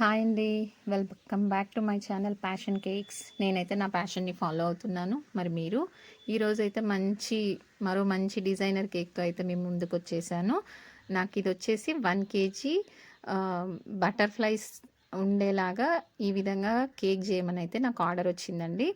Hi అండి. Welcome back to my channel passion cakes. నేనైతే నా ప్యాషన్ని ఫాలో అవుతున్నాను. మరి మీరు? ఈరోజు అయితే మంచి మరో మంచి డిజైనర్ కేక్తో అయితే మేము ముందుకు వచ్చేసాను నాకు ఇది వచ్చేసి వన్ కేజీ బటర్ఫ్లైస్ ఉండేలాగా ఈ విధంగా కేక్ చేయమని అయితే నాకు ఆర్డర్ వచ్చిందండి.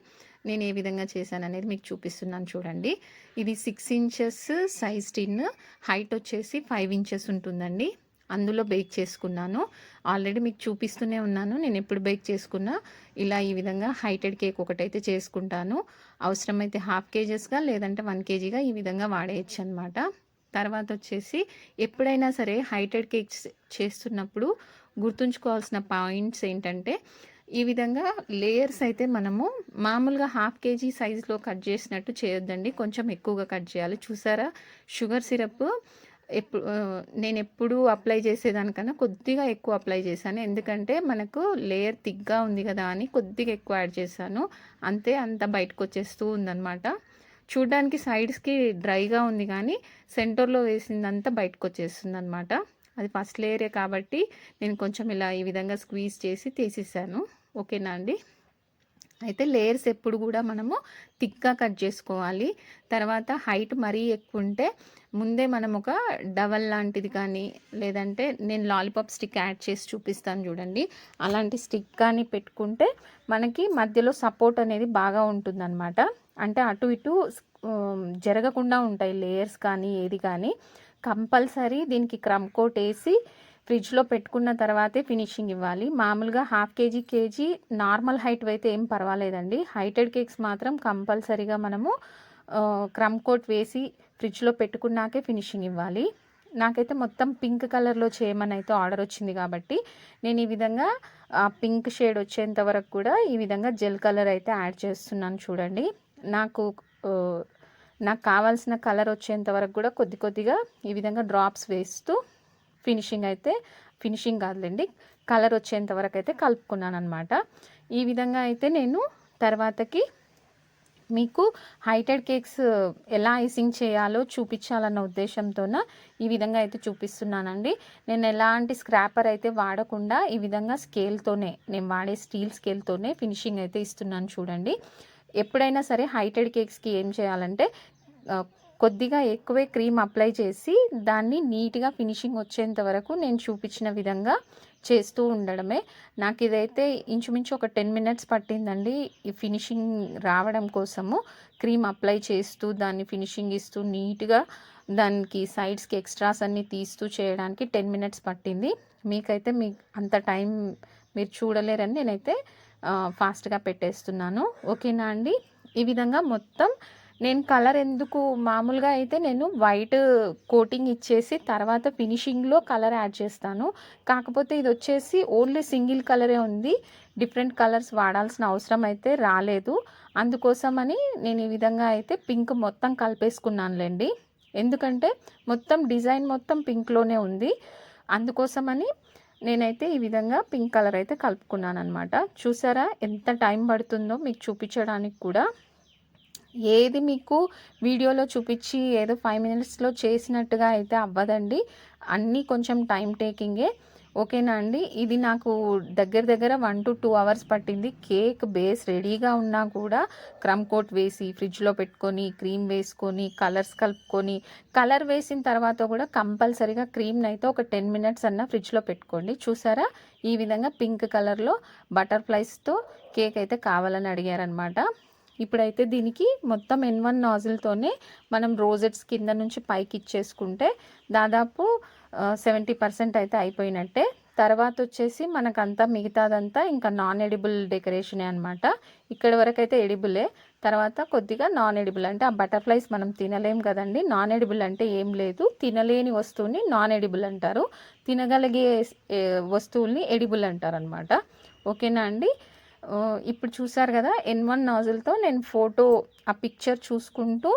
నేను ఏ విధంగా చేశాను అనేది మీకు చూపిస్తున్నాను చూడండి. ఇది six inches size tin height వచ్చేసి ఫైవ్ ఇంచెస్ ఉంటుందండి. అందులో బేక్ చేసుకున్నాను. ఆల్రెడీ మీకు చూపిస్తూనే ఉన్నాను. నేను ఎప్పుడు బేక్ చేసుకున్నా ఇలా ఈ విధంగా హైటెడ్ కేక్ ఒకటైతే చేసుకుంటాను. అవసరమైతే హాఫ్ కేజెస్గా లేదంటే వన్ కేజీగా ఈ విధంగా వాడేయచ్చు అనమాట తర్వాత వచ్చేసి ఎప్పుడైనా సరే హైటెడ్ కేక్స్ చేస్తున్నప్పుడు గుర్తుంచుకోవాల్సిన పాయింట్స్ ఏంటంటే ఈ విధంగా లేయర్స్ అయితే మనము మామూలుగా హాఫ్ కేజీ సైజులో కట్ చేసినట్టు చేయొద్దండి. కొంచెం ఎక్కువగా కట్ చేయాలి. చూసారా? షుగర్ సిరప్ ఎప్పుడు నేను ఎప్పుడు అప్లై చేసేదానికన్నా కొద్దిగా ఎక్కువ అప్లై చేశాను. ఎందుకంటే మనకు లేయర్ థిక్గా ఉంది కదా అని కొద్దిగా ఎక్కువ యాడ్ చేశాను. అంతే అంత బయటకు వచ్చేస్తూ ఉందన్నమాట. చూడ్డానికి సైడ్స్కి డ్రైగా ఉంది కానీ సెంటర్లో వేసిందంతా బయటకు వచ్చేస్తుంది అనమాట అది ఫస్ట్ లేయరే కాబట్టి నేను కొంచెం ఇలా ఈ విధంగా స్క్వీజ్ చేసి తీసేసాను. ఓకేనా అండి? అయితే లేయర్స్ ఎప్పుడు కూడా మనము థిక్గా కట్ చేసుకోవాలి. తర్వాత హైట్ మరీ ఎక్కువ ఉంటే ముందే మనం ఒక డబల్ లాంటిది కానీ లేదంటే నేను లాలీపాప్ స్టిక్ యాడ్ చేసి చూపిస్తాను చూడండి. అలాంటి స్టిక్ కానీ పెట్టుకుంటే మనకి మధ్యలో సపోర్ట్ అనేది బాగా ఉంటుందన్నమాట. అంటే అటు ఇటు జరగకుండా ఉంటాయి లేయర్స్ కానీ ఏది కానీ. కంపల్సరీ దీనికి క్రమ్ కోట్ వేసి ఫ్రిడ్జ్లో పెట్టుకున్న తర్వాతే ఫినిషింగ్ ఇవ్వాలి. మామూలుగా half KG KG normal height అయితే ఏం పర్వాలేదండి. హైటెడ్ కేక్స్ మాత్రం కంపల్సరీగా మనము క్రమ్ కోట్ వేసి ఫ్రిడ్జ్లో పెట్టుకున్నాకే ఫినిషింగ్ ఇవ్వాలి. నాకైతే మొత్తం పింక్ కలర్లో చేయమని అయితే ఆర్డర్ వచ్చింది కాబట్టి నేను ఈ విధంగా పింక్ షేడ్ వచ్చేంత వరకు కూడా ఈ విధంగా జెల్ కలర్ అయితే యాడ్ చేస్తున్నాను చూడండి. నాకు నాకు కావాల్సిన కలర్ వచ్చేంత వరకు కూడా కొద్ది కొద్దిగా ఈ విధంగా డ్రాప్స్ వేస్తూ ఫినిషింగ్ అయితే ఫినిషింగ్ కాదులేండి కలర్ వచ్చేంత వరకు అయితే కలుపుకున్నాను అనమాట ఈ విధంగా అయితే నేను తర్వాతకి మీకు హైటెడ్ కేక్స్ ఎలా ఐసింగ్ చేయాలో చూపించాలన్న ఉద్దేశంతోన ఈ విధంగా అయితే చూపిస్తున్నానండి. నేను ఎలాంటి స్క్రాపర్ అయితే వాడకుండా ఈ విధంగా స్కేల్తోనే నేను వాడే స్టీల్ స్కేల్తోనే ఫినిషింగ్ అయితే ఇస్తున్నాను చూడండి. ఎప్పుడైనా సరే హైటెడ్ కేక్స్కి ఏం చేయాలంటే కొద్దిగా ఎక్కువే క్రీమ్ అప్లై చేసి దాన్ని నీట్గా ఫినిషింగ్ వచ్చేంత వరకు నేను చూపించిన విధంగా చేస్తూ ఉండడమే. నాకు ఇదైతే ఇంచుమించు ఒక టెన్ మినిట్స్ పట్టిందండి ఈ ఫినిషింగ్ రావడం కోసము. క్రీమ్ అప్లై చేస్తూ దాన్ని ఫినిషింగ్ ఇస్తూ నీట్గా దానికి సైడ్స్కి ఎక్స్ట్రాస్ అన్నీ తీస్తూ చేయడానికి టెన్ మినిట్స్ పట్టింది. మీకైతే మీ అంత టైం మీరు చూడలేరని నేనైతే ఫాస్ట్గా పెట్టేస్తున్నాను. ఓకేనా అండి? ఈ విధంగా మొత్తం నేను కలర్ ఎందుకు మామూలుగా అయితే నేను వైట్ కోటింగ్ ఇచ్చేసి తర్వాత ఫినిషింగ్లో కలర్ యాడ్ చేస్తాను. కాకపోతే ఇది వచ్చేసి ఓన్లీ సింగిల్ కలరే ఉంది. డిఫరెంట్ కలర్స్ వాడాల్సిన అవసరం అయితే రాలేదు. అందుకోసమని నేను ఈ విధంగా అయితే పింక్ మొత్తం కలిపేసుకున్నానులేండి. ఎందుకంటే మొత్తం డిజైన్ మొత్తం పింక్లోనే ఉంది. అందుకోసమని నేనైతే ఈ విధంగా పింక్ కలర్ అయితే కలుపుకున్నాను అనమాట చూసారా ఎంత టైం పడుతుందో మీకు చూపించడానికి కూడా. ఏది మీకు వీడియోలో చూపించి ఏదో ఫైవ్ మినిట్స్లో చేసినట్టుగా అయితే అవ్వదండి. అన్నీ కొంచెం టైం టేకింగే ఓకేనా అండి? ఇది నాకు దగ్గర దగ్గర వన్ టు టూ అవర్స్ పట్టింది. కేక్ బేస్ రెడీగా ఉన్నా కూడా క్రమ్ కోట్ వేసి ఫ్రిడ్జ్లో పెట్టుకొని క్రీమ్ వేసుకొని కలర్స్ కలుపుకొని కలర్ వేసిన తర్వాత కూడా కంపల్సరీగా క్రీమ్ని అయితే ఒక టెన్ మినిట్స్ అన్న ఫ్రిడ్జ్లో పెట్టుకోండి. చూసారా? ఈ విధంగా పింక్ కలర్లో బటర్ఫ్లైస్తో కేక్ అయితే కావాలని అడిగారనమాట ఇప్పుడైతే దీనికి మొత్తం ఎన్ వన్ నాజిల్తోనే మనం రోజెట్స్ కింద నుంచి పైకి ఇచ్చేసుకుంటే దాదాపు సెవెంటీ పర్సెంట్ అయితే అయిపోయినట్టే. తర్వాత వచ్చేసి మనకంతా మిగతాదంతా ఇంకా నాన్ ఎడిబుల్ డెకరేషనే అనమాట ఇక్కడ వరకు అయితే ఎడిబులే తర్వాత కొద్దిగా నాన్ ఎడిబుల్ అంటే ఆ బటర్ఫ్లైస్ మనం తినలేం కదండి. నాన్ ఎడిబుల్ అంటే ఏం లేదు. తినలేని వస్తువుని నాన్ ఎడిబుల్ అంటారు. తినగలిగే వస్తువుల్ని ఎడిబుల్ అంటారు అనమాట ఓకేనా అండి? ఇప్పుడు చూసారు కదా ఎన్ వన్ నాజిల్తో నేను ఫోటో ఆ పిక్చర్ చూసుకుంటూ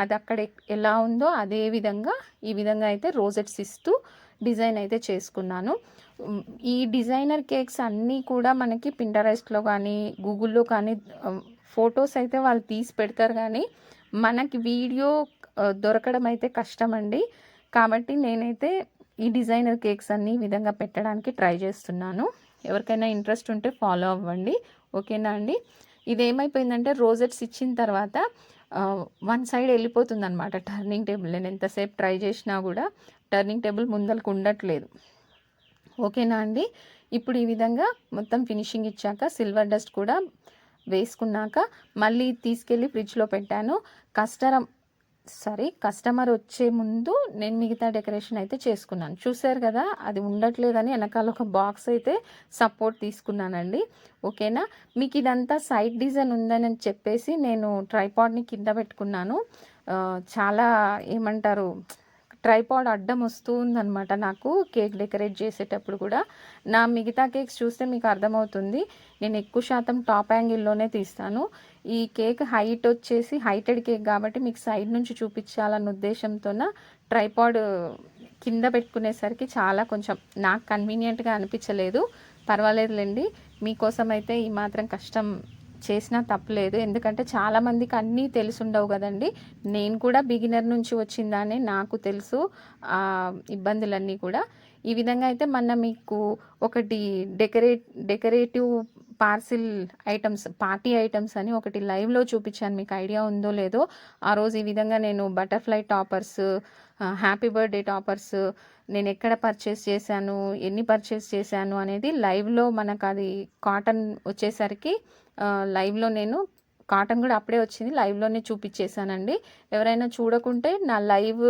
అది అక్కడ ఎలా ఉందో అదే విధంగా ఈ విధంగా అయితే రోజెట్స్ ఇస్తూ డిజైన్ అయితే చేసుకున్నాను. ఈ డిజైనర్ కేక్స్ అన్నీ కూడా మనకి పింటరెస్ట్లో కానీ గూగుల్లో కానీ ఫొటోస్ అయితే వాళ్ళు తీసి పెడతారు కానీ మనకి వీడియో దొరకడం అయితే కష్టమండి. కాబట్టి నేనైతే ఈ డిజైనర్ కేక్స్ అన్ని విధంగా పెట్టడానికి ట్రై చేస్తున్నాను. ఎవరికైనా ఇంట్రెస్ట్ ఉంటే ఫాలో అవ్వండి. ఓకేనా అండి? ఇది ఏమైపోయిందంటే రోజెట్స్ ఇచ్చిన తర్వాత వన్ సైడ్ వెళ్ళిపోతుంది అనమాట టర్నింగ్ టేబుల్. నేను ఎంతసేపు ట్రై చేసినా కూడా టర్నింగ్ టేబుల్ ముందరకు ఉండట్లేదు. ఓకేనా అండి? ఇప్పుడు ఈ విధంగా మొత్తం ఫినిషింగ్ ఇచ్చాక సిల్వర్ డస్ట్ కూడా వేసుకున్నాక మళ్ళీ తీసుకెళ్ళి ఫ్రిడ్జ్లో పెట్టాను. కస్టమర్ సారీ కస్టమర్ వచ్చే ముందు నేను మిగతా డెకరేషన్ అయితే చేసుకున్నాను. చూసారు కదా అది ఉండట్లేదని వెనకాల ఒక బాక్స్ అయితే సపోర్ట్ తీసుకున్నానండి. ఓకేనా? మీకు ఇదంతా సైడ్ డిజైన్ ఉందని చెప్పేసి నేను ట్రైపాడ్ని కింద పెట్టుకున్నాను. చాలా ఏమంటారు ట్రైపాడ్ అడ్డం వస్తూ ఉందనమాట నాకు కేక్ డెకరేట్ చేసేటప్పుడు కూడా. నా మిగతా కేక్స్ చూస్తే మీకు అర్థమవుతుంది. నేను ఎక్కువ శాతం టాప్ యాంగిల్లోనే తీస్తాను. ఈ కేక్ హైట్ వచ్చేసి హైటెడ్ కేక్ కాబట్టి మీకు సైడ్ నుంచి చూపించాలన్న ఉద్దేశంతోన ట్రైపాడ్ కింద పెట్టుకునేసరికి చాలా కొంచెం నాకు కన్వీనియంట్గా అనిపించలేదు. పర్వాలేదులేండి. మీకోసం అయితే ఈ మాత్రం కష్టం చేసినా తప్పలేదు. ఎందుకంటే చాలామందికి అన్నీ తెలుసుండవు కదండి. నేను కూడా బిగినర్ నుంచి వచ్చిందానే నాకు తెలుసు ఆ ఇబ్బందులన్నీ కూడా. ఈ విధంగా అయితే మన మీకు ఒకటి decorate decorative parcel items party items అని ఒకటి లైవ్లో చూపించాను. మీకు ఐడియా ఉందో లేదో ఆ రోజు ఈ విధంగా నేను butterfly toppers happy birthday toppers నేను ఎక్కడ పర్చేస్ చేశాను ఎన్ని పర్చేస్ చేశాను అనేది లైవ్లో మనకు అది కాటన్ వచ్చేసరికి లైవ్లో నేను కాటన్ కూడా అప్పుడే వచ్చింది. లైవ్లోనే చూపించేశానండి. ఎవరైనా చూడకుంటే నా లైవ్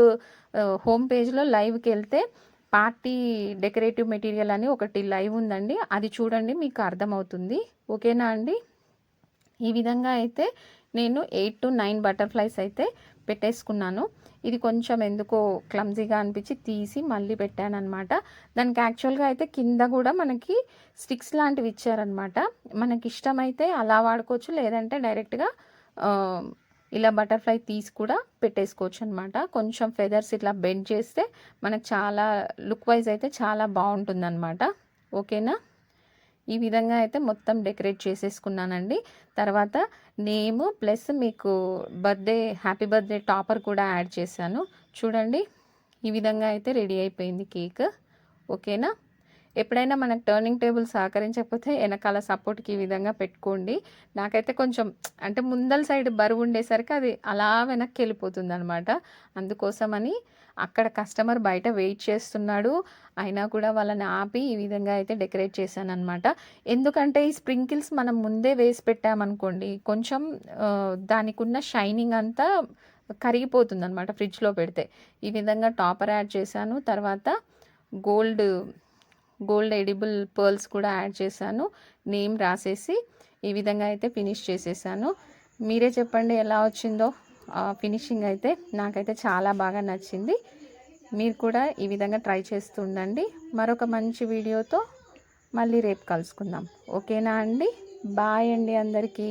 హోమ్ పేజ్లో లైవ్కి వెళ్తే పార్టీ డెకరేటివ్ మెటీరియల్ అని ఒకటి లైవ్ ఉందండి. అది చూడండి మీకు అర్థమవుతుంది. ఓకేనా అండి? ఈ విధంగా అయితే నేను ఎయిట్ టు నైన్ బటర్ఫ్లైస్ అయితే పెట్టేసుకున్నాను. ఇది కొంచెం ఎందుకో క్లమ్జీగా అనిపించి తీసి మళ్ళీ పెట్టాను అనమాట దానికి యాక్చువల్గా అయితే కింద కూడా మనకి స్టిక్స్ లాంటివి ఇచ్చారనమాట మనకి ఇష్టమైతే అలా వాడుకోవచ్చు లేదంటే డైరెక్ట్గా ఇలా బటర్ఫ్లై తీసి కూడా పెట్టేసుకోవచ్చు అనమాట కొంచెం ఫెదర్స్ ఇట్లా బెండ్ చేస్తే మనకు చాలా లుక్ వైజ్ అయితే చాలా బాగుంటుంది అనమాట ఓకేనా? ఈ విధంగా అయితే మొత్తం డెకరేట్ చేసేసుకున్నానండి. తర్వాత నేమ్ ప్లస్ మీకు బర్త్డే హ్యాపీ బర్త్డే టాపర్ కూడా యాడ్ చేశాను. చూడండి ఈ విధంగా అయితే రెడీ అయిపోయింది కేక్. ఓకేనా? ఎప్పుడైనా మనకు టర్నింగ్ టేబుల్ సహకరించకపోతే వెనకాల సపోర్ట్కి ఈ విధంగా పెట్టుకోండి. నాకైతే కొంచెం అంటే ముందల సైడ్ బరువు ఉండేసరికి అది అలా వెనక్కి వెళ్ళిపోతుంది అనమాట అందుకోసమని అక్కడ కస్టమర్ బయట వెయిట్ చేస్తున్నాడు. అయినా కూడా వాళ్ళని ఆపి ఈ విధంగా అయితే డెకరేట్ చేశాను అనమాట ఎందుకంటే ఈ స్ప్రింకిల్స్ మనం ముందే వేసి పెట్టామనుకోండి కొంచెం దానికున్న దానికి ఉన్న షైనింగ్ అంతా కరిగిపోతుంది అనమాట ఫ్రిడ్జ్లో పెడితే. ఈ విధంగా టాపర్ యాడ్ చేశాను. తర్వాత గోల్డ్ గోల్డ్ ఎడిబుల్ పర్ల్స్ కూడా యాడ్ చేశాను. నేమ్ రాసేసి ఈ విధంగా అయితే ఫినిష్ చేసేసాను. మీరే చెప్పండి ఎలా వచ్చిందో. ఫినిషింగ్ అయితే నాకైతే చాలా బాగా నచ్చింది. మీరు కూడా ఈ విధంగా ట్రై చేస్తూ ఉండండి. మరొక మంచి వీడియోతో మళ్ళీ రేపు కలుసుకుందాం. ఓకేనా అండి? బాయ్ అండి అందరికీ.